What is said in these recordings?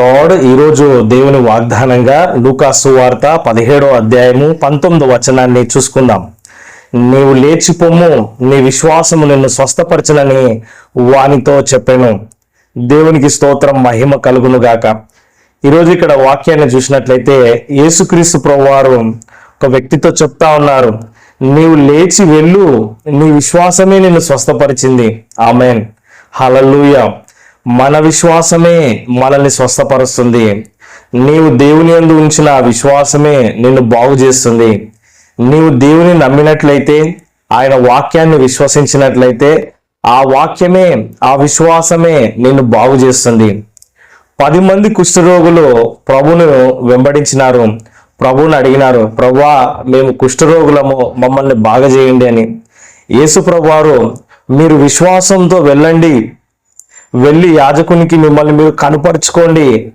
Lord ఈరోజు దేవుని వాగ్దానంగా లూకాసు వార్త పదిహేడో అధ్యాయము పంతొమ్మిదో వచనాన్ని చూసుకుందాం. నీవు లేచి పొమ్ము నీ విశ్వాసము నిన్ను స్వస్థపరచనని వానితో చెప్పాను. దేవునికి స్తోత్రం మహిమ కలుగును గాక. ఈరోజు ఇక్కడ వాక్యాన్ని చూసినట్లయితే యేసుక్రీస్తు ప్రభువారు ఒక వ్యక్తితో చెప్తా ఉన్నారు. నీవు లేచి వెళ్ళు నీ విశ్వాసమే నిన్ను స్వస్థపరిచింది. ఆమెన్. హలలుయ మన విశ్వాసమే మనల్ని స్వస్థపరుస్తుంది. నీవు దేవుని ఎందు ఉంచిన విశ్వాసమే నిన్ను బాగు చేస్తుంది. నీవు దేవుని నమ్మినట్లయితే ఆయన వాక్యాన్ని విశ్వసించినట్లయితే ఆ వాక్యమే ఆ విశ్వాసమే నిన్ను బాగు చేస్తుంది. పది మంది కుష్ఠరోగులు ప్రభును వెంబడించినారు. ప్రభువుని అడిగినారు ప్రభువా మేము కుష్ఠరోగులము మమ్మల్ని బాగా చేయండి అని. యేసు ప్రభువారు మీరు విశ్వాసంతో వెళ్ళండి వెళ్ళి యాజకునికి మిమ్మల్ని మీరు కనుపరుచుకోండి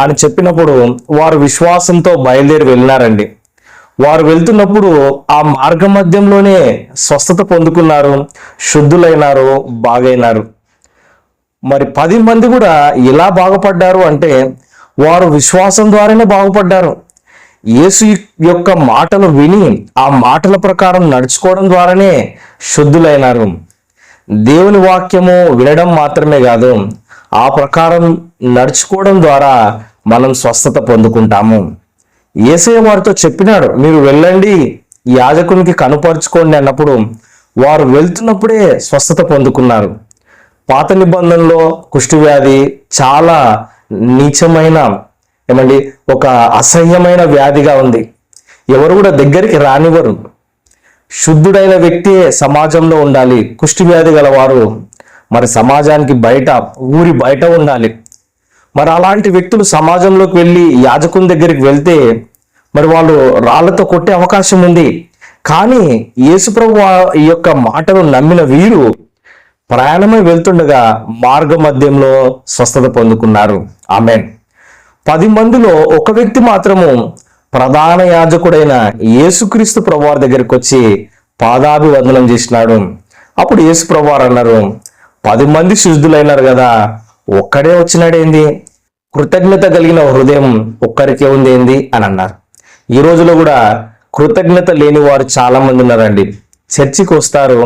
అని చెప్పినప్పుడు వారు విశ్వాసంతో బయలుదేరి వెళ్ళినారండి. వారు వెళ్తున్నప్పుడు ఆ మార్గ మధ్యంలోనే స్వస్థత పొందుకున్నారు శుద్ధులైనారు బాగైనారు. మరి పది మంది కూడా ఎలా బాగుపడ్డారు అంటే వారు విశ్వాసం ద్వారానే బాగుపడ్డారు. యేసు యొక్క మాటలు విని ఆ మాటల ప్రకారం నడుచుకోవడం ద్వారానే శుద్ధులైనారు. దేవుని వాక్యము వినడం మాత్రమే కాదు ఆ ప్రకారం నడుచుకోవడం ద్వారా మనం స్వస్థత పొందుకుంటాము. ఏసయ్య వారితో చెప్పినాడు మీరు వెళ్ళండి యాజకునికి కనుపరుచుకోండి అన్నప్పుడు వారు వెళ్తున్నప్పుడే స్వస్థత పొందుకున్నారు. పాత నిబంధనలో కుష్ఠవ్యాధి చాలా నీచమైన ఏమండి ఒక అసహ్యమైన వ్యాధిగా ఉంది. ఎవరు కూడా దగ్గరికి రానివ్వరు. శుద్ధుడైన వ్యక్తి సమాజంలో ఉండాలి. కుష్టి వ్యాధి గలవారు మరి సమాజానికి బయట ఊరి బయట ఉండాలి. మరి అలాంటి వ్యక్తులు సమాజంలోకి వెళ్ళి యాజకుని దగ్గరికి వెళ్తే మరి వాళ్ళు రాళ్ళతో కొట్టే అవకాశం ఉంది. కానీ యేసుప్రభు ఈ యొక్క మాటలు నమ్మిన వీరు ప్రయాణమై వెళ్తుండగా మార్గ మధ్యంలో స్వస్థత పొందుకున్నారు. ఆమెన్. పది మందిలో ఒక వ్యక్తి మాత్రము ప్రధాన యాజకుడైన యేసుక్రీస్తు ప్రభువారి దగ్గరికి వచ్చి పాదాభివందనం చేసినాడు. అప్పుడు యేసు ప్రభువారు అన్నారు పది మంది శుద్ధులైనారు కదా ఒక్కడే వచ్చినాడేంది? కృతజ్ఞత కలిగిన హృదయం ఒక్కరికే ఉంది ఏంది అని అన్నారు. ఈ రోజులో కూడా కృతజ్ఞత లేని వారు చాలా మంది ఉన్నారండి. చర్చికి వస్తారు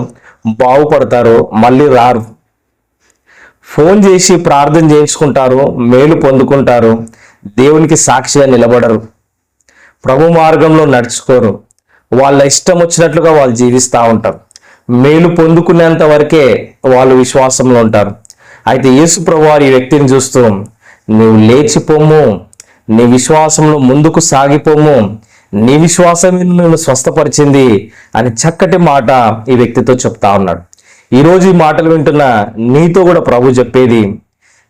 బాగుపడతారు మళ్ళీ రారు. ఫోన్ చేసి ప్రార్థన చేయించుకుంటారు మేలు పొందుకుంటారు దేవునికి సాక్షిగా నిలబడరు. ప్రభు మార్గంలో నడుచుకోరు. వాళ్ళ ఇష్టం వచ్చినట్లుగా వాళ్ళు జీవిస్తూ ఉంటారు. మేలు పొందుకునేంత వరకే వాళ్ళు విశ్వాసంలో ఉంటారు. అయితే యేసు ప్రభు ఈ వ్యక్తిని చూస్తూ నువ్వు లేచిపోము నీ విశ్వాసంలో ముందుకు సాగిపోము. నీ విశ్వాసమే నిన్ను స్వస్థపరిచింది అని చక్కటి మాట ఈ వ్యక్తితో చెప్తా ఉన్నాడు. ఈరోజు ఈ మాటలు వింటున్న నీతో కూడా ప్రభు చెప్పేది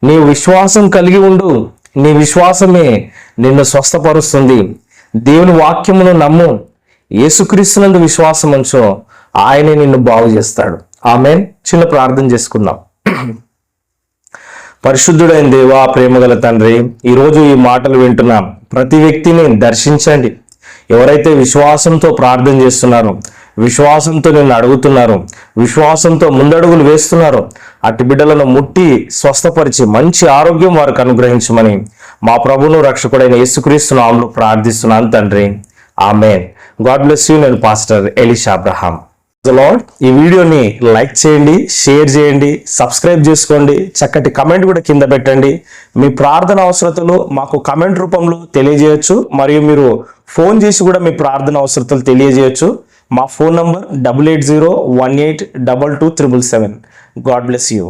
నీ విశ్వాసం కలిగి ఉండు. నీ విశ్వాసమే నిన్ను స్వస్థపరుస్తుంది. దేవుని వాక్యమును నమ్ము. యేసుక్రీస్తునందు విశ్వాసం ఉంచు. ఆయనే నిన్ను బాగు చేస్తాడు. ఆమె చిన్న ప్రార్థన చేసుకుందాం. పరిశుద్ధుడైన దేవా ప్రేమగల తండ్రి ఈరోజు ఈ మాటలు వింటున్నాం. ప్రతి వ్యక్తిని దర్శించండి. ఎవరైతే విశ్వాసంతో ప్రార్థన చేస్తున్నారో విశ్వాసంతో నిన్ను అడుగుతున్నారు విశ్వాసంతో ముందడుగులు వేస్తున్నారు అట్టి బిడ్డలను ముట్టి స్వస్థపరిచి మంచి ఆరోగ్యం వారికి అనుగ్రహించమని మా ప్రభును రక్షకుడైన యేసుక్రీస్తు నామములో ప్రార్థిస్తున్నాను తండ్రి. ఆమె గాడ్ బ్లెస్ యూ. నేను పాస్టర్ ఎలిషా అబ్రహాం. లార్డ్ ఈ వీడియోని లైక్ చేయండి షేర్ చేయండి సబ్స్క్రైబ్ చేసుకోండి చక్కటి కమెంట్ కూడా కింద పెట్టండి. మీ ప్రార్థన అవసరతలు మాకు కమెంట్ రూపంలో తెలియజేయచ్చు మరియు మీరు ఫోన్ చేసి కూడా మీ ప్రార్థన అవసరతలు తెలియజేయచ్చు. మా phone number double eight zero one eight double two triple seven. God bless you